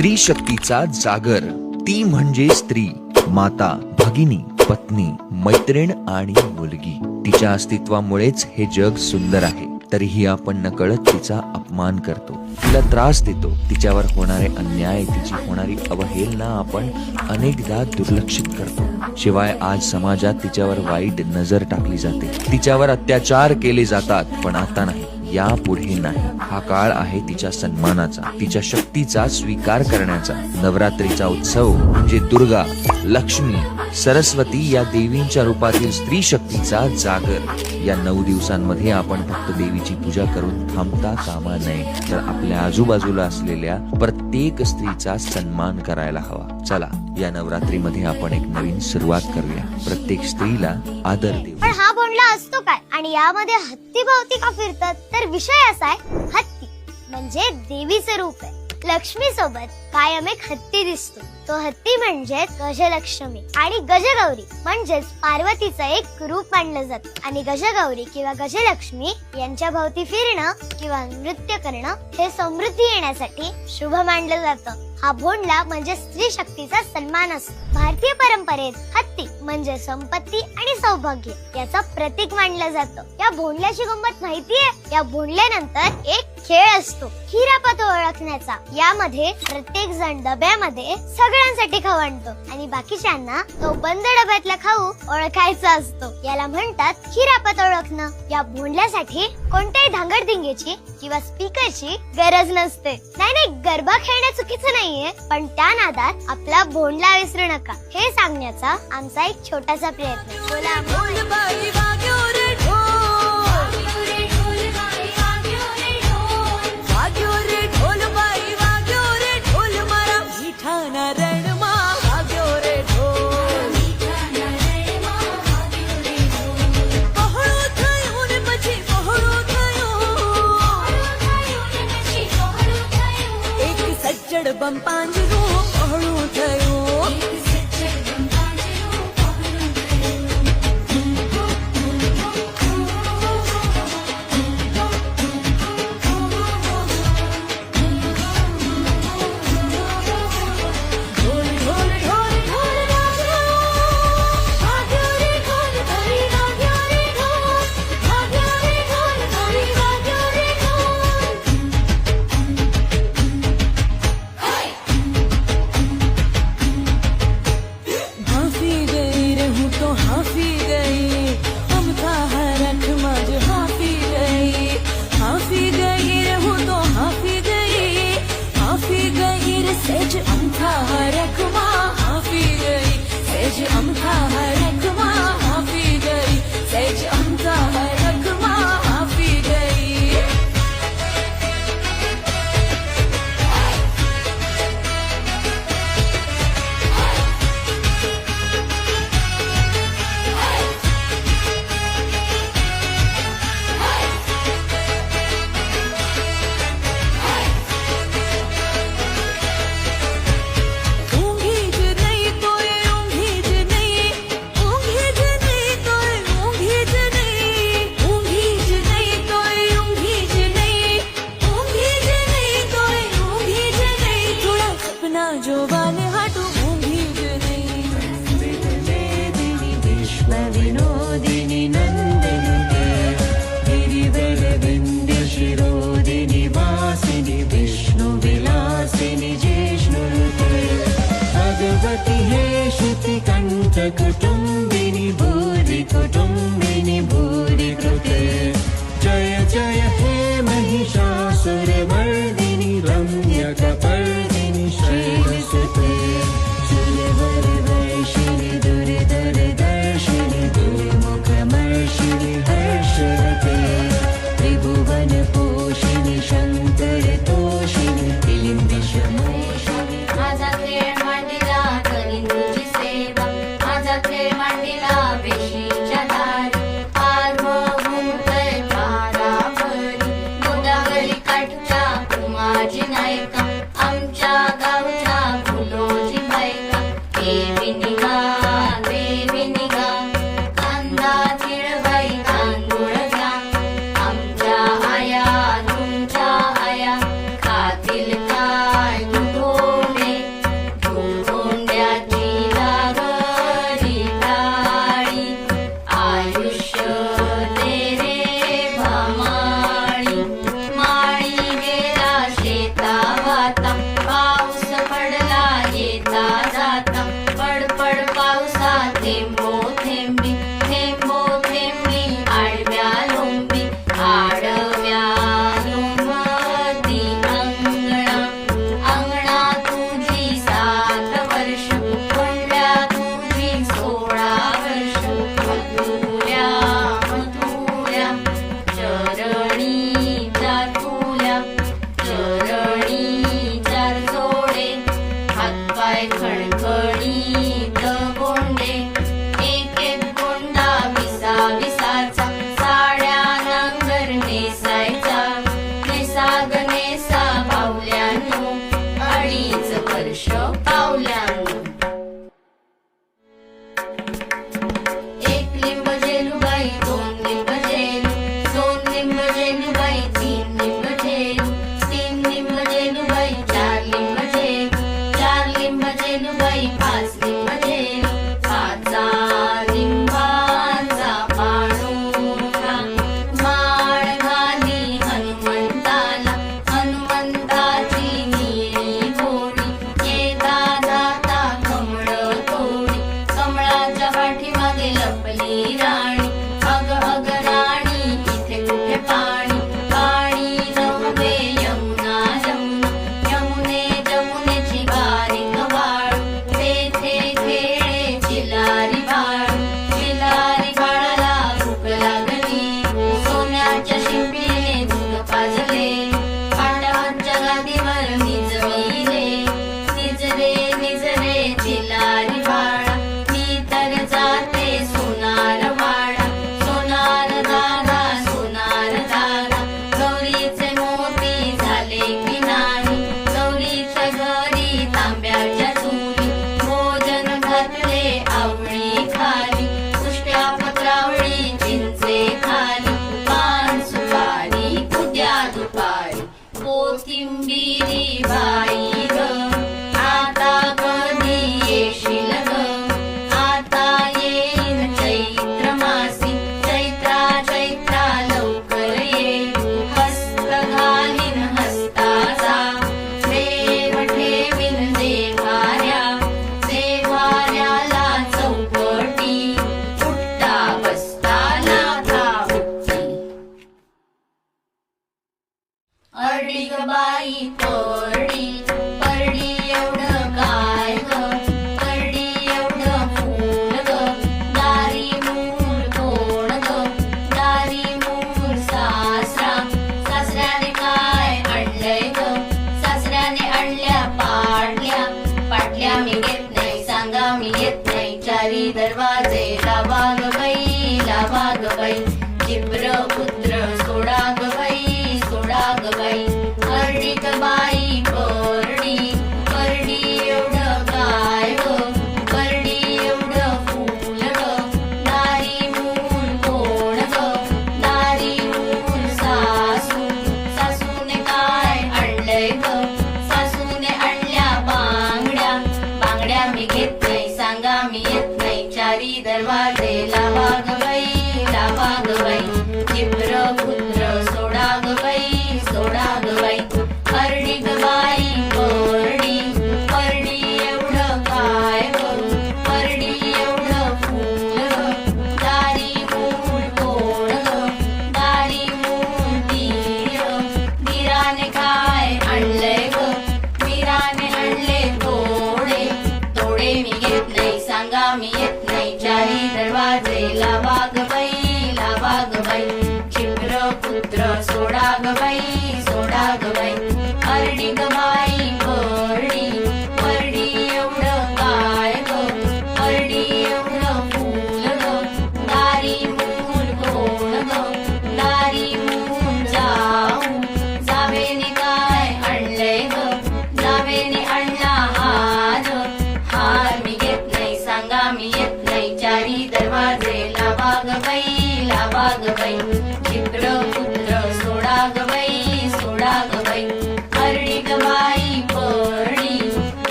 स्त्री शक्तीचा जागर. ती म्हणजे स्त्री माता भगिनी पत्नी मैत्रीण आणि मुलगी. तिच्या अस्तित्वामुळेच हे जग सुंदर आहे. तरीही आपण नकळत तिचा अपमान करतो. तिला त्रास देतो. तिच्यावर होणारे अन्याय तिची होणारी अवहेलना आपण अनेकदा दुर्लक्षित करतो. शिवाय आज समाजात तिच्यावर वाईट नजर टाकली जाते. तिच्यावर अत्याचार केले जातात पण आता नाही. यापुढे नाही. हा काळ आहे तिच्या सन्मानाचा तिच्या शक्तीचा स्वीकार करण्याचा. नवरात्रीचा उत्सव म्हणजे दुर्गा लक्ष्मी सरस्वती या देवींच्या रूपातील स्त्री शक्तीचा जागर. या नऊ दिवसांमध्ये आपण फक्त देवीची पूजा करून थांबता कामा नये. तर आपल्या आजूबाजूला असलेल्या प्रत्येक स्त्रीचा सन्मान करायला हवा. चला या नवरात्रीमध्ये आपण एक नवीन सुरुवात करूया. प्रत्येक स्त्रीला आदर देऊ. पण हा बोंडला असतो काय? आणि यामध्ये हत्ती भोवती का फिरतात? तर विषय असा आहे हत्ती म्हणजे देवीचे रूप आहे. लक्ष्मी सोबत कायम एक हत्ती दिसतो. तो हत्ती म्हणजे गजलक्ष्मी आणि गजगौरी म्हणजेच पार्वतीचं एक रूप मानलं जातं. आणि गजगौरी किंवा गजलक्ष्मी यांच्या भोवती फिरणं किंवा नृत्य करणं हे समृद्धी येण्यासाठी शुभ मानलं जातं. हा भोंडला म्हणजे स्त्री शक्तीचा सन्मान असतो. भारतीय परंपरेत हत्ती म्हणजे संपत्ती आणि सौभाग्य याचा प्रतीक मानलं जातं. या भोंडल्याची गंमत माहितीये? या भोंडल्यानंतर एक खेळ असतो हिरापत ओळखण्याचा. यामध्ये प्रत्येक जण डब्यामध्ये सगळ्यांसाठी खाऊ आणतो. आणि बाकीच्यांना तो बंद डब्यातला खाऊ ओळखायचा असतो. याला म्हणतात हिरापत ओळखणं. या भोंडल्यासाठी कोणत्याही धांगडधिंगेची किंवा स्पीकरची गरज नसते. नाही नाही गरबा खेळणं चुकीचं नाहीये. पण त्या नादात आपला भोंडला विसरू नका. हे सांगण्याचा आमचा एक छोटासा प्रयत्न. बोला. 上班。ोदिनि नन्दनि तिरिबरविन्दशिरोदिनि वासिनि विष्णुविलासिनि ज्येष्णु भगवति हे श्रुति कङ्कुटुम्बिनि भूरि कुटुम्बिनि भु Him.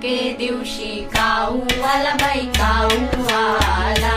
एके दिवशी काऊ आला बाई काऊ आला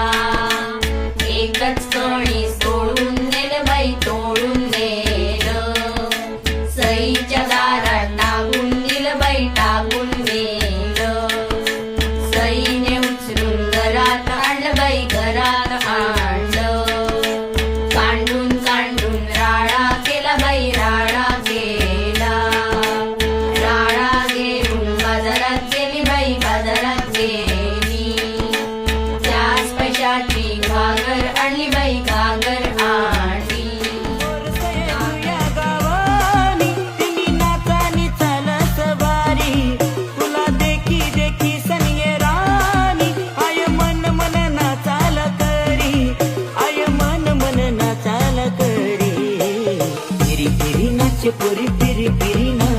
चे पुरी बिरी गिरी ना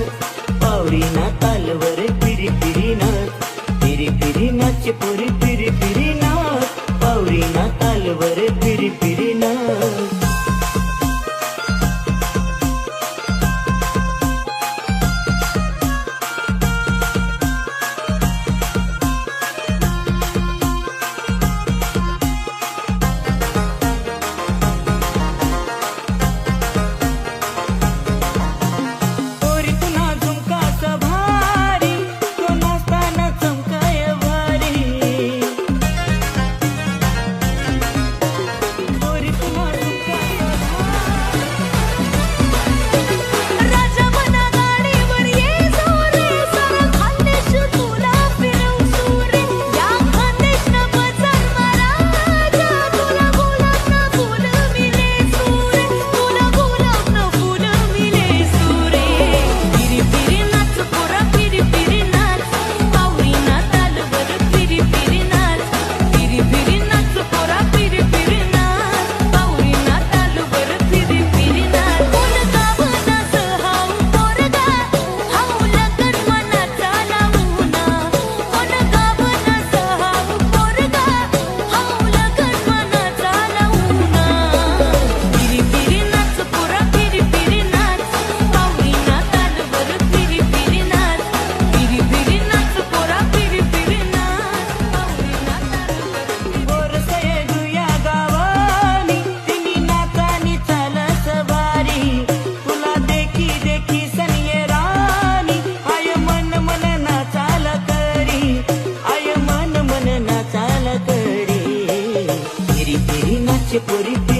पावरी ना तालवर what it.